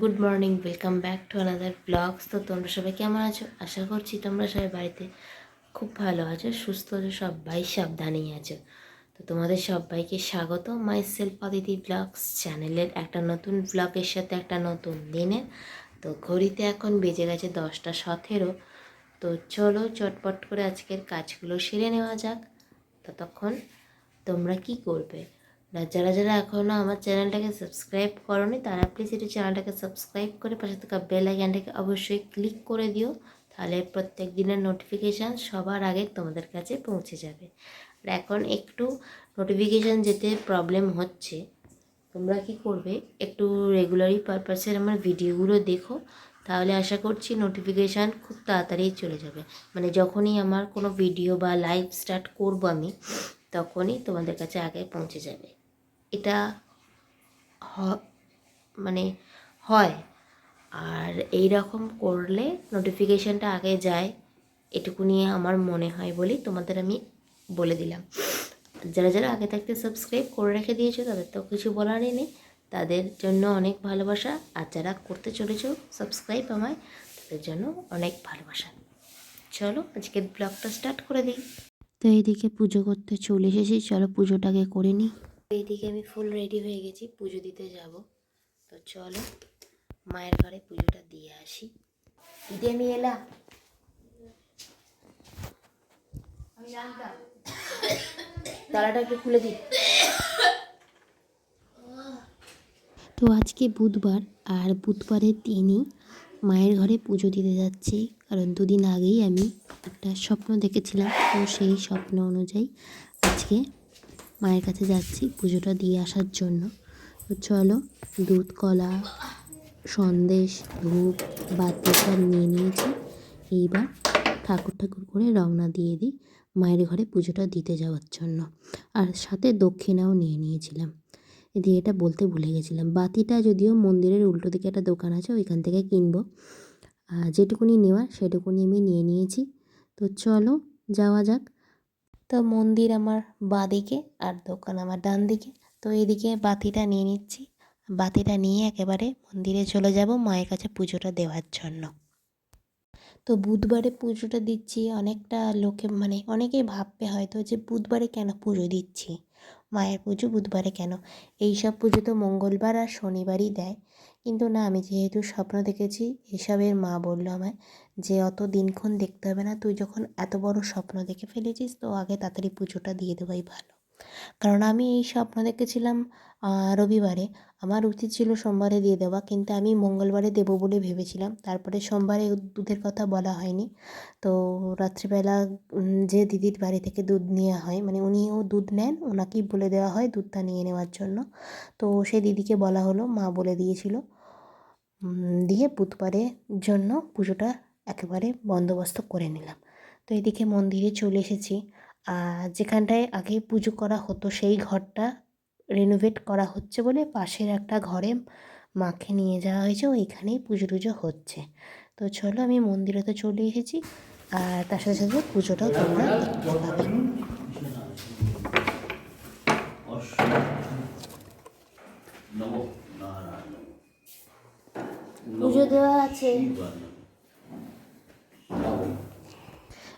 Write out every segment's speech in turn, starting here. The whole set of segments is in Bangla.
Good morning welcome back to another blogs তো তোমরা সবাই কেমন আছো? আশা করছি তোমরা সবাই বাড়িতে খুব ভালো আছো, সুস্থ আছো, সবাই সাবধানেই আছো। তো তোমাদের সবাইকে স্বাগত মাই সেলফ অদিতি ব্লগস চ্যানেলের একটা নতুন ব্লগের সাথে একটা নতুন দিনে। তো ঘড়িতে এখন বেজে গেছে দশটা সতেরো। তো চলো চটপট করে আজকের কাজগুলো সেরে নেওয়া যাক। ততক্ষণ তোমরা কি করবে? না যারা যারা এখনও আমার চ্যানেলটাকে সাবস্ক্রাইব করনি, তারা প্লিজ একটু চ্যানেলটাকে সাবস্ক্রাইব করে পাশে থাকা বেল আইকনটাকে অবশ্যই ক্লিক করে দিও, তাহলে প্রত্যেক দিনের নোটিফিকেশান সবার আগে তোমাদের কাছে পৌঁছে যাবে। আর এখন একটু নোটিফিকেশান যেতে প্রবলেম হচ্ছে, তোমরা কি করবে? একটু রেগুলারই পারপাসের আমার ভিডিওগুলো দেখো, তাহলে আশা করছি নোটিফিকেশান খুব তাড়াতাড়ি চলে যাবে। মানে যখনই আমার কোনো ভিডিও বা লাইভ স্টার্ট করব আমি, তখনই তোমাদের কাছে আগে পৌঁছে যাবে। এটা হ- মানে হয়। আর এই রকম করলে নোটিফিকেশানটা আগে যায় এটুকু নিয়ে আমার মনে হয় বলেই তোমাদের আমি বলে দিলাম। যারা যারা আগে থাকতে সাবস্ক্রাইব করে রেখে দিয়েছ, তাদের তো কিছু বলারই নেই। তাদের জন্য অনেক ভালোবাসা। আর যারা করতে চলেছো সাবস্ক্রাইব আমায়, তাদের জন্য অনেক ভালোবাসা। চলো, আজকের ব্লগটা স্টার্ট করে দিই। তো এইদিকে পুজো করতে চলে এসেছি। চলো পুজোটাকে করে নিই। এইদিকে আমি ফুল রেডি হয়ে গেছি পুজো দিতে যাব। তো চলো মায়ের ঘরে পুজোটা দিয়ে আসি। দিদি আমি এলাম। আমি তালাটা একটু খুলে দিই। তো আজকে বুধবার আর বুধবারের দিনই মায়ের ঘরে পুজো দিতে যাচ্ছি। কারণ দুদিন আগেই আমি একটা স্বপ্ন দেখেছিলাম তো সেই স্বপ্ন অনুযায়ী আজকে মায়ের কাছে যাচ্ছি পুজোটা দিয়ে আসার জন্য। তো চলো, দুধ, কলা, সন্দেশ, ধূপ, বাতি সব নিয়ে নিয়েছি। এইবার ঠাকুর ঠাকুর করে রওনা দিয়ে দিই মায়ের ঘরে পুজোটা দিতে যাওয়ার জন্য। আর সাথে দক্ষিণাও নিয়ে নিয়েছিলাম। এদিকে এটা বলতে ভুলে গেছিলাম। বাতিটা যদিও মন্দিরের উল্টো দিকে একটা দোকান আছে, ওইখান থেকে কিনবো। আর যেটুকুনি নেওয়ার সেটুকুনি আমি নিয়ে নিয়েছি। তো চলো, যাওয়া যাক। তো মন্দির আমার বাঁদিকে আর দোকান আমার ডান দিকে। তো এদিকে বাতিটা নিয়ে নিচ্ছি। বাতিটা নিয়ে একেবারে মন্দিরে চলে যাব মায়ের কাছে পুজোটা দেওয়ার জন্য। তো বুধবারে পুজোটা দিচ্ছি। অনেকটা লোকে মানে অনেকেই ভাববে হয়তো যে বুধবারে কেন পুজো দিচ্ছি? মায়ের পুজো বুধবারে কেন? এই সব পুজো তো মঙ্গলবার আর শনিবারই দেয়। কিন্তু না, আমি যেহেতু স্বপ্ন দেখেছি, এসবের মা বলল আমায় যে, অত দিনক্ষণ দেখতে হবে না, তুই যখন এত বড় স্বপ্ন দেখে ফেলেছিস, তো আগে তাড়াতাড়ি পুজোটা দিয়ে দেওয়াই ভালো। কারণ আমি এই স্বপ্ন দেখেছিলাম রবিবারে। আমার উচিত ছিল সোমবারে দিয়ে দেওয়া, কিন্তু আমি মঙ্গলবারে দেবো বলে ভেবেছিলাম। তারপরে সোমবারে দুধের কথা বলা হয়নি। তো রাত্রিবেলা যে দিদির বাড়ি থেকে দুধ নেওয়া হয় মানে উনিও দুধ নেন, ওনাকেই বলে দেওয়া হয় দুধটা নিয়ে নেওয়ার জন্য। তো সেই দিদিকে বলা হলো, মা বলে দিয়েছিল। দিয়ে বুধবারের জন্য পুজোটা একেবারে বন্দোবস্ত করে নিলাম। তো এদিকে মন্দিরে চলে এসেছি। আর যেখানটায় আগে পুজো করা হতো সেই ঘরটা রেনোভেট করা হচ্ছে বলে পাশের একটা ঘরে মাকে নিয়ে যাওয়া হয়েছে। ওইখানেই পুজো টুজো হচ্ছে। তো চলো আমি মন্দিরে তো চলে এসেছি। আর তার সাথে সাথে পুজোটাও তোমরা দেখতে পাবে নমো নারায়ণ পুজো দেওয়া আছে।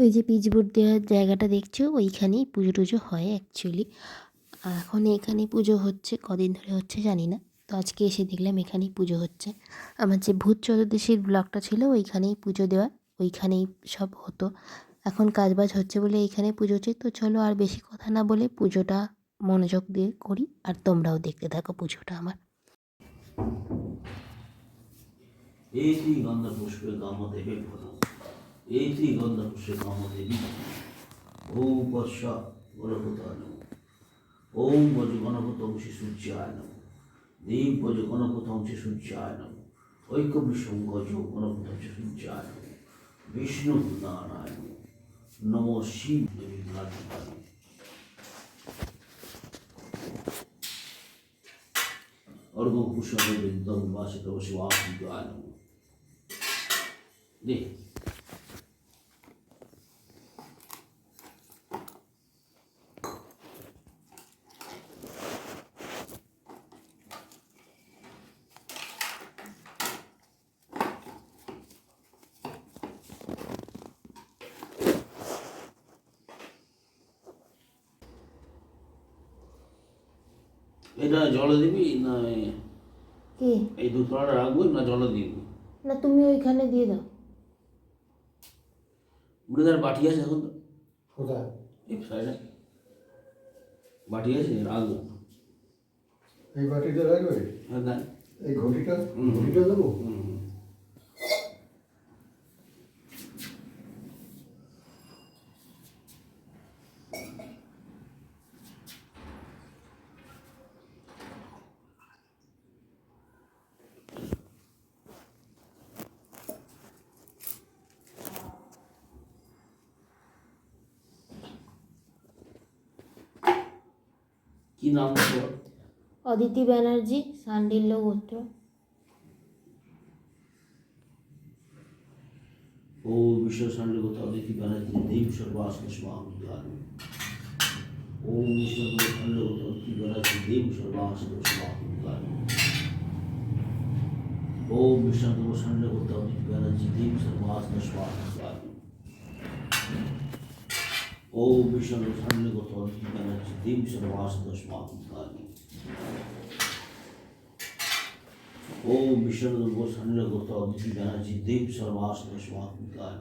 ওই যে পিচবোর্ড দেওয়ার জায়গাটা দেখছ? ওইখানেই পুজো টুজো হয় অ্যাকচুয়ালি এখন এখানেই পুজো হচ্ছে কদিন ধরে হচ্ছে জানি না। তো আজকে এসে দেখলাম এখানেই পুজো হচ্ছে। আমার যে ভূত চতুর্দশীর ব্লগটা ছিল ওইখানেই পুজো দেওয়া ওইখানেই সব হতো। এখন কাজবাজ হচ্ছে বলে এইখানে পুজো হচ্ছে। তো চলো আর বেশি কথা না বলে পুজোটা মনোযোগ দিয়ে করি আর তোমরাও দেখতে থাকো পুজোটা আমার। এটি গন্ধপুষ্পে গামদেবী ওম বর্ষ গণপতায় নম। ওম বজ গণপতংশে সূর্যায় নম। দেব বজ গণপতংশে সূর্যায় নম। বিশ্বম গজ গণপতংশে সূর্যায় নম। বিষ্ণু নারায়ণ নম। শিব দেবী নারায়ণ। কুশল বিদ্যম বাসিত শিবায় জি এটা জল দিবি না এই দুধ রাখব না জল দিবি। না তুমি ওইখানে দিয়ে দাও। মৃদার বাটি আছে এখন তো। কোথায়? এই সাইডে। বাটি আছে রাখব। এই বাটিটা রাখবে? হ্যাঁ না এই ঘটিটা। ঘটিটা দেবো? কি নাম তোর অদিতি ব্যানার্জি সান্ডিল্য গোত্র ও বিশ্ব সান্ডগত অদিতি ব্যানার্জি দেব সর্বাসন স্বামী ওম বিশ্ব সান্ডগত অদিতি ব্যানার্জি দেব সর্বাসন স্বামী ওম বিশ্ব সান্ডগত অদিতি ব্যানার্জি দেব সর্বাসন স্বামী ওম বিশ্ব সান্ডগত অদিতি ব্যানার্জি দেব সর্বাসন স্বামী ओम विष्णु दुर्गो सन्नगत अदिति ब्यानर्जी देव सर्वासन स्वात्मिकाय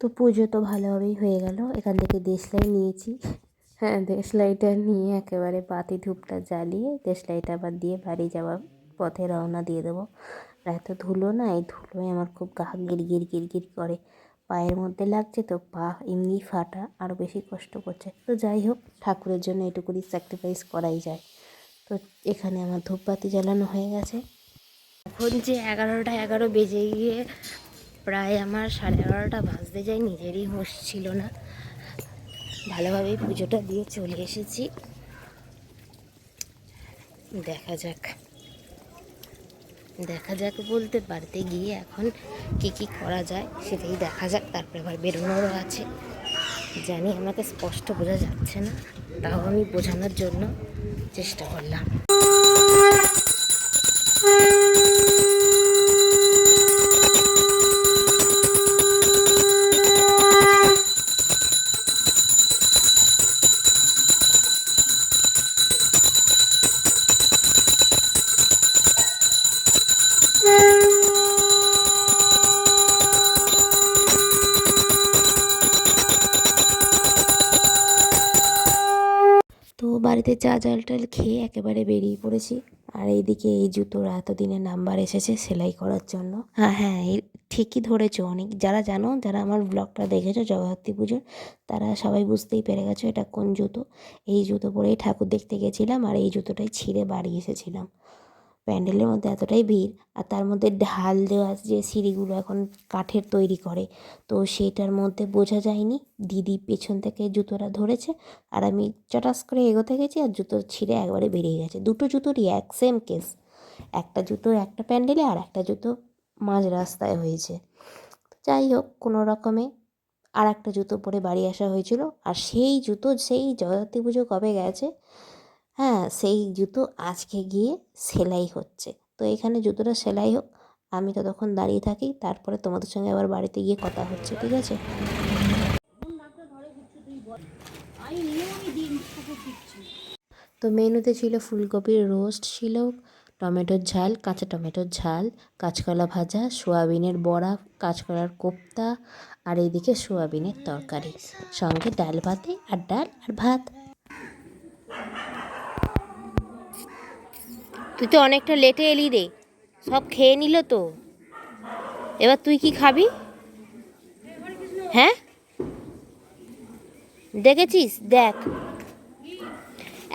তো পুজো তো ভালোভাবেই হয়ে গেল এখান থেকে দেশলাই নিয়েছি হ্যাঁ দেশলাইটা নিয়ে একেবারে বাতি ধূপটা জ্বালিয়ে দেশলাইটা আবার দিয়ে বাড়ি যাওয়ার পথে রওনা দিয়ে দেবো। আর এত ধুলো না, এই ধুলোয় আমার খুব গা গিরগির গিরগির করে। পায়ের মধ্যে লাগছে তো পা এমনি ফাটা আরও বেশি কষ্ট করছে। তো যাই হোক, ঠাকুরের জন্য এটুকুনি স্যাক্রিফাইস করাই যায়। তো এখানে আমার ধূপবাতি জ্বালানো হয়ে গেছে। এখন যে এগারোটা এগারো বেজে গিয়ে প্রায় আমার সাড়ে এগারোটা বাজতে যায়, নিজেরই হোশ ছিল না। ভালোভাবেই পুজোটা দিয়ে চলে এসেছি। দেখা যাক। দেখা যাক বলতে বাড়িতে গিয়ে এখন কি কি করা যায় সেটাই দেখা যাক, তারপরে আবার বেরোনোরও আছে। জানি আমাকে স্পষ্ট বোঝা যাচ্ছে না, তাও আমি বোঝানোর জন্য চেষ্টা করলাম। বাড়িতে চা, জল, টল খেয়ে একেবারে বেরিয়ে পড়েছি। আর এইদিকে এই জুতোর এতদিনের নাম্বার এসেছে সেলাই করার জন্য। হ্যাঁ হ্যাঁ ঠিকই ধরেছো। অনেক যারা জানো, যারা আমার ব্লগটা দেখেছ, জগদ্ধাত্রী পুজোর, তারা সবাই বুঝতেই পেরে গেছো এটা কোন জুতো। এই জুতো পরেই ঠাকুর দেখতে গেছিলাম আর এই জুতোটাই ছিঁড়ে বাড়ি এসেছিলাম। প্যান্ডেলের মধ্যে এতটাই ভিড় আর তার মধ্যে ঢাল দেওয়া যে সিঁড়িগুলো এখন কাঠের তৈরি করে। তো সেটার মধ্যে বোঝা যায়নি দিদি পেছন থেকে জুতোটা ধরেছে আর আমি চটাস করে এগোতে গেছি আর জুতো ছিঁড়ে একবারে বেরিয়ে গেছে। দুটো জুতোরই এক সেম কেস একটা জুতো একটা প্যান্ডেলে আর একটা জুতো মাঝ রাস্তায় হয়েছে। যাই হোক, কোনো রকমে আর একটা জুতো পরে বাড়ি আসা হয়েছিল। আর সেই জুতো, সেই জগদ্ধাত্রী পুজো কবে গেছে হ্যাঁ সেই জুতো আজকে গিয়ে সেলাই হচ্ছে। তো এখানে জুতোটা সেলাই হোক, আমি ততক্ষণ দাঁড়িয়ে থাকি, তারপরে তোমাদের সঙ্গে আবার বাড়িতে গিয়ে কথা হচ্ছে, ঠিক আছে? তো মেনুতে ছিল ফুলকপির রোস্ট ছিল, টমেটোর ঝাল, কাঁচা টমেটোর ঝাল, কাঁচকলা ভাজা, সোয়াবিনের বড়া, কাঁচকলার কোপ্তা, আর এইদিকে সোয়াবিনের তরকারি। সঙ্গে ডাল ভাতে আর ডাল আর ভাত। তুই তো অনেকটা লেটে এলি রে। সব খেয়ে নিল তো। এবার তুই কি খাবি? হ্যাঁ? দেখেছিস? দেখ।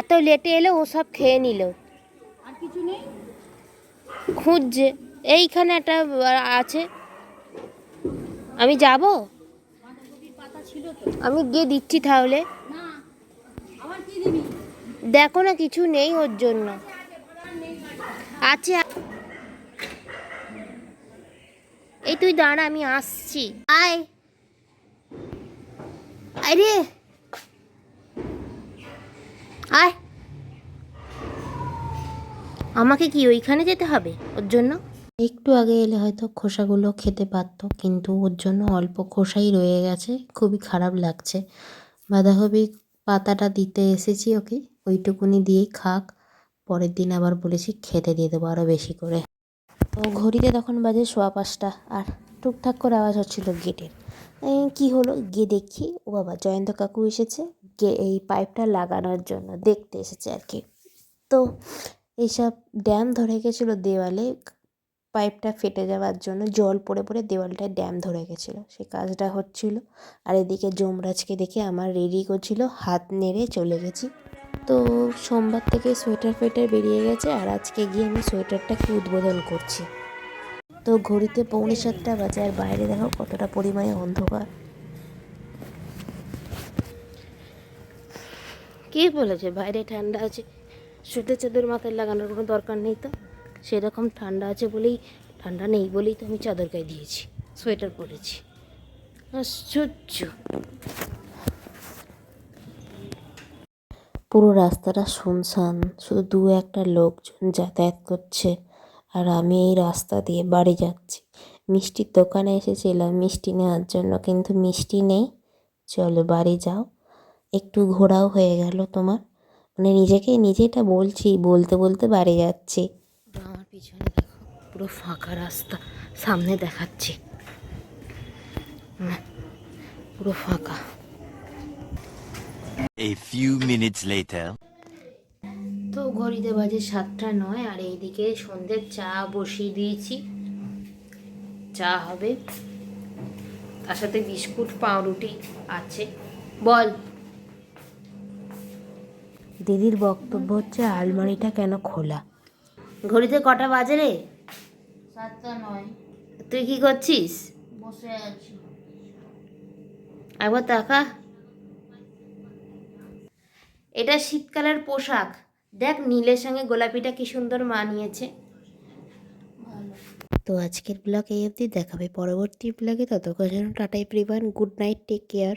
এত লেটে এলো ও সব খেয়ে নিল। খুঁজছে। এইখানে একটা আছে। আমি যাব? আমি গিয়ে দিচ্ছি তাহলে। দেখো না কিছু নেই ওর জন্য। আছে এই তুই দাঁড়া, আমি আসছি। আয়। আরে আয়। আমাকে কি ওইখানে যেতে হবে ওর জন্য? একটু আগে এলে হয়তো খোসাগুলো খেতে পারতো, কিন্তু ওর জন্য অল্প খোসাই রয়ে গেছে, খুবই খারাপ লাগছে। বাঁধাকপি পাতাটা দিতে এসেছি ওকে, ওইটুকুনি দিয়েই খাক। পরের দিন আবার বলেছি খেতে দিয়ে দেবো আরও বেশি করে। তো ঘড়িতে তখন বাজে সোয়া পাঁচটা আর টুকটাক করে আওয়াজ হচ্ছিল গেটের। কী হলো? গিয়ে দেখি, ও বাবা, জয়ন্ত কাকু এসেছে গে, এই পাইপটা লাগানোর জন্য দেখতে এসেছে আর কি। তো এইসব ড্যাম ধরে গেছিল দেওয়ালে, পাইপটা ফেটে যাওয়ার জন্য জল পড়ে পড়ে দেওয়ালটায় ড্যাম ধরে গেছিল। সেই কাজটা হচ্ছিল। আর এদিকে যমরাজকে দেখে আমার রেডি করছিল হাত নেড়ে চলে গেছি। তো সোমবার থেকে সোয়েটার ফোয়েটার বেরিয়ে গেছে আর আজকে গিয়ে আমি সোয়েটারটাকে উদ্বোধন করছি। তো ঘড়িতে পৌনে সাতটা বাজে আর বাইরে দেখো কতটা পরিমাণে অন্ধকার। কে বলেছে বাইরে ঠান্ডা আছে? সোয়েটার চাদর মাথায় লাগানোর কোনো দরকার নেই তো? সেরকম ঠান্ডা আছে বলেই, ঠান্ডা নেই বলেই তো আমি চাদর গায়ে দিয়েছি, সোয়েটার পরেছি। আশ্চর্য। পুরো রাস্তাটা শুনশান, শুধু দু একটা লোকজন যাতায়াত করছে। আর আমি এই রাস্তা দিয়ে বাড়ি যাচ্ছি। মিষ্টির দোকানে এসেছিলাম মিষ্টি নেওয়ার জন্য কিন্তু মিষ্টি নেই। চলো বাড়ি যাও। একটু ঘোরাও হয়ে গেল তোমার। মানে নিজেকে নিজেটা বলছি, বলতে বলতে বাড়ি যাচ্ছি। আমার পিছনে দেখো পুরো ফাঁকা রাস্তা, সামনে দেখাচ্ছি। পুরো ফাঁকা। A few minutes later. তো ঘড়িতে বাজে সাতটা নয় আর এইদিকে সন্ধ্যের চা বসিয়ে দিয়েছি। চা হবে। তার সাথে বিস্কুট পাউরুটি আছে। বল। দিদির বক্তব্য হচ্ছে আলমারিটা কেন খোলা? ঘড়িতে কটা বাজে রে? সাতটা নয়। তুই কি করছিস? বসে আছি। একবার তাকা। এটা শীতকালের পোশাক। দেখ, নীলের সঙ্গে গোলাপিটা কি সুন্দর মানিয়েছে। তো আজকের ব্লগ এই অবধি দেখাবে পরবর্তী ব্লগে ততক্ষণ টাটাই প্রিভান গুড নাইট টেক কেয়ার